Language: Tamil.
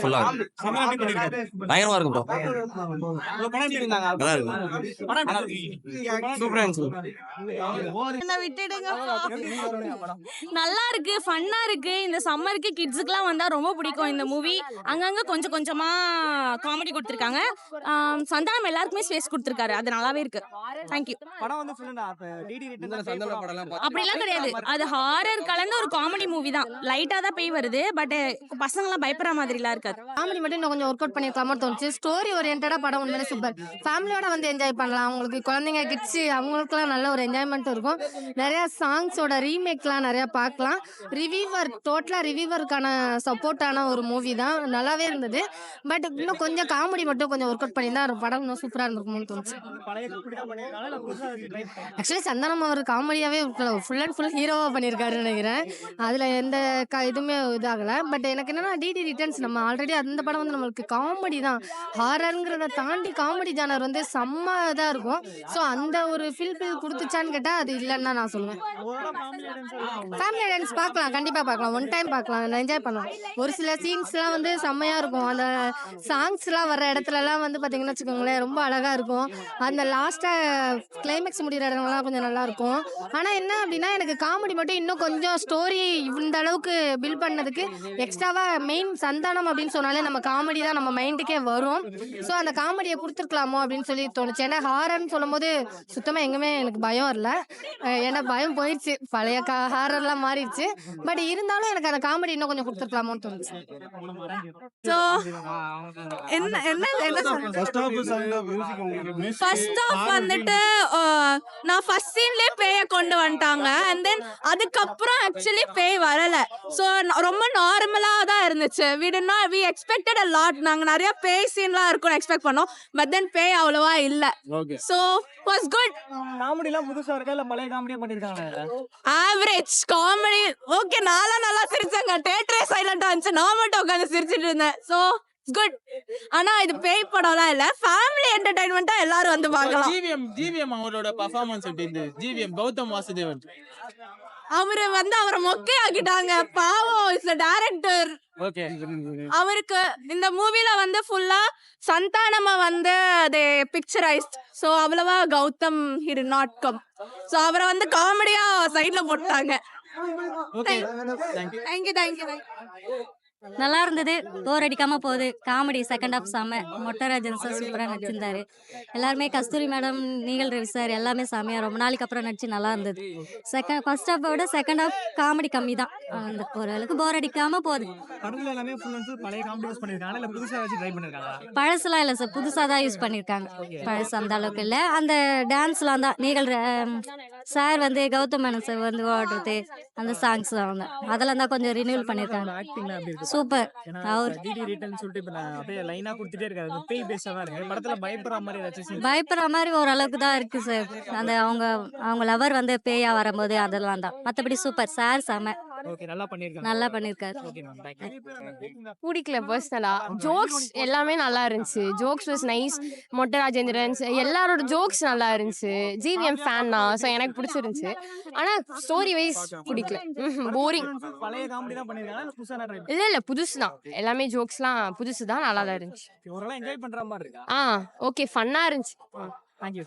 ஃபுல்லா பயங்கரமா இருக்கும் ப்ரோ நல்லா இருக்கு. நல்லா இருக்கு. ஃபன்னா இருக்கு? இந்த சம்மருக்கு கிட்ஸுக்குலாம் வந்தா ரொம்ப பிடிக்கும் இந்த மூவி அங்கங்க கொஞ்சம் கொஞ்சமா காமெடி கொடுத்துருக்காங்க. சந்தானம் எல்லாருக்குமே ஸ்பேஸ் கொடுத்துருக்காரு. அது நல்லாவே இருக்கு. தேங்க்யூ அப்படிலாம் கிடையாது. அது ஹாரர் கலந்த ஒரு காமெடி மூவி தான். லைட்டா தான் பேய் வருது. பட் பசங்கலாம் பயப்படுற மாதிரிலாம் இருக்காது. காமெடி மட்டும் இன்னும் கொஞ்சம் ஒர்க் அவுட் பண்ணிருக்கலாமோ தோணுச்சு. ஸ்டோரி ஓரியன்டா படம் உண்மையிலே சூப்பர் ஃபேமிலியோட வந்து என்ஜாய் பண்ணலாம். அவங்களுக்கு குழந்தைங்க கிட்ஸ் அவங்களுக்குலாம் நல்ல ஒரு என்ஜாய்மெண்ட் இருக்கும். நிறைய சாங்ஸோட ரீமேக்லாம் நிறைய பார்க்கலாம். ரிவ்யூவர் டோட்டலாக ரிவ்யூவருக்கான சப்போர்ட்டான ஒரு மூவி தான். நல்லாவே இருந்தது. பட் இன்னும் கொஞ்சம் காமெடி மட்டும் கொஞ்சம் ஒர்க் அவுட் பண்ணியிருந்தா படம் இன்னும் சூப்பராக இருந்திருக்கும்னு தோணுச்சு. தான் ஆக்சுவலி சந்தானம் அவர் காமெடியாகவே ஃபுல் அண்ட் ஃபுல் ஹீரோவாக பண்ணியிருக்காருன்னு நினைக்கிறேன். அதில் எந்த க இதுவுமே இதாகலை. பட் எனக்கு என்னன்னா டிடி ரிட்டர்ன்ஸ் நம்ம ஆல்ரெடி அந்த படம் வந்து நம்மளுக்கு காமெடி தான். ஹாரருங்கிறத தாண்டி காமெடி ஜானர் வந்து செம்ம இதாக இருக்கும். ஸோ அந்த ஒரு ஃபீல் ஃபீல் கொடுத்துச்சான்னு கேட்டால் அது இல்லைன்னு தான் நான் சொல்லுவேன். ஃபேமிலி டான்ஸ் பார்க்கலாம் கண்டிப்பாக பார்க்கலாம். ஒன் டைம் பார்க்கலாம் என்ஜாய் பண்ணலாம். ஒரு சில சீன்ஸ்லாம் வந்து செம்மையாக இருக்கும். அந்த சாங்ஸ்லாம் வர இடத்துலலாம் வந்து பார்த்தீங்கன்னா வச்சுக்கோங்களேன் ரொம்ப அழகாக இருக்கும். அந்த லாஸ்ட்டாக கிளைமேக்ஸ் முடிகிற இடங்கள்லாம் கொஞ்சம் நல்லா இருக்கும். ஆனால் என்ன அப்படின்னா எனக்கு காமெடி மட்டும் இன்னும் கொஞ்சம் ஸ்டோரி இந்த அளவுக்கு பில்ட் பண்ணதுக்கு எக்ஸ்ட்ராவாக மெயின் சந்தானம் அப்படின்னு சொன்னாலே நம்ம காமெடி தான் நம்ம மைண்டுக்கே வரும். ஸோ அந்த காமெடியை கொடுத்துருக்கலாமோ அப்படின்னு சொல்லி தோணுச்சு. ஏன்னா ஹாரர்னு சொல்லும்போது சுத்தமாக எங்குமே எனக்கு பயம் வரல. அஹ் ஏன்னா பயம் போயிடுச்சு. பழைய கா ஹாரர்லாம் மாறிடுச்சு. பட் இருந்தாலும் எனக்கு அந்த காமெடி இன்னும் கொஞ்சம் கொடுத்துருக்கலாமோன்னு தோணுச்சு. ஸோ என்ன என்ன என்ன ஃபர்ஸ்ட் ஆஃப் வந்துட்டு நான் ஃபர்ஸ்ட் சீன்லயே பேய கொண்டு வந்துட்டாங்க. அண்ட் தென் அதுக்கப்புறம் ஆக்சுவலி பேய் வரல. ஸோ ரொம்ப நார்மலா தான் இருந்துச்சு. வீடுனா வி எக்ஸ்பெக்டட் அ லாட் நாங்க நிறைய பேய் சீன்லாம் இருக்கும்னு எக்ஸ்பெக்ட் பண்ணோம். பட் தென் பேய் அவ்வளவா இல்ல. Okay so was good comedy எல்லாம் புதுசா இருக்கா? இல்ல பழைய காமெடியா பண்ணிருக்காங்க ஆவரேஜ் காமெடி ஓகே நான்லாம் நல்லா சிரிச்சேங்க. தேட்டரே சைலண்டா இருந்துச்சு. நான் மட்டும் உட்காந்து சிரிச்சிட்டு இருந்தேன். ஸோ குட் ஆனா இது பேய் படம்லாம் இல்ல. ஃபேமிலி என்டர்டைன்மெண்ட்டா எல்லாரும் வந்து பார்க்கலாம். ஜிவிஎம் ஜிவிஎம் அவரோட பர்ஃபார்மன்ஸ் எப்படி இருந்தது? ஜிவிஎம் கௌதம் வாசுதேவன். அவரு வந்து அவரை மொக்கை ஆக்கிட்டாங்க பாவம் இஸ் டேரக்டர் அவருக்கு இந்த மூவில வந்து ஃபுல்லா சந்தானமா வந்து அதே பிக்சரைஸ்ட் ஸோ அவ்வளவா Gautham here not come so அவரை வந்து காமெடியா சைட்ல போட்டாங்க. தேங்க்யூ தேங்க்யூ தேங்க்யூ நல்லா இருந்தது. போர் அடிக்காம போகுது. காமெடி செகண்ட் ஹாஃப் செம்ம மொட்டராஜன் சார் சூப்பராக நடிச்சிருந்தாரு. எல்லாருமே கஸ்தூரி மேடம் நீகள் ரவி சார் எல்லாமே செம்மையா ரொம்ப நாளைக்கு அப்புறம் நடிச்சு நல்லா இருந்தது. செகண்ட் ஃபர்ஸ்ட் ஹாஃபை விட செகண்ட் ஹாஃப் காமெடி கம்மி தான். அந்த ஓரளவுக்கு போர் அடிக்காம போகுது. பழசுலாம் இல்லை சார் புதுசாக தான் யூஸ் பண்ணியிருக்காங்க பழசு அந்த அளவுக்கு இல்லை. அந்த டான்ஸ்லாம் தான். நீகள் சார் வந்து கௌதம் மேனன் சார் வந்து ஓடுறது அந்த சாங்ஸ் தான் அதெல்லாம் தான் கொஞ்சம் ரினியூல் இருக்கு? சூப்பர் அவர் பயப்படுற மாதிரி ஓரளவுக்கு தான் இருக்கு சார். அந்த அவங்க அவங்க லவர் வந்து பேயா வரும்போது அதெல்லாம் தான். மற்றபடி சூப்பர் சார் செம. ஓகே நல்லா பண்ணிருக்காங்க நல்லா பண்ணியிருக்காரு. ஓகே மேம் தேங்க்யூ பிடிக்கல பர்சனலா ஜோக்ஸ் எல்லாமே நல்லா இருந்துச்சு. ஜோக்ஸ் வாஸ் நைஸ் மொட்டை ராஜேந்திரன் எல்லாரோட ஜோக்ஸ் நல்லா இருந்துச்சு. ஜிவிஎம் ஃபேன் தான். ஸோ எனக்கு பிடிச்சிருந்துச்சு. ஆனா ஸ்டோரி வைஸ் பிடிக்கல. போரிங் பழைய காமெடி தான் பண்ணிருக்காங்க இல்ல இல்ல இல்ல புதுசு தான் எல்லாமே ஜோக்ஸ்லாம் புதுசு தான். நல்லா தான் இருந்துச்சு. ஓரளவு என்ஜாய் பண்ற மாதிரி இருக்கா? ஆ ஓகே ஃபன்னா இருந்துச்சு. தேங்க்யூ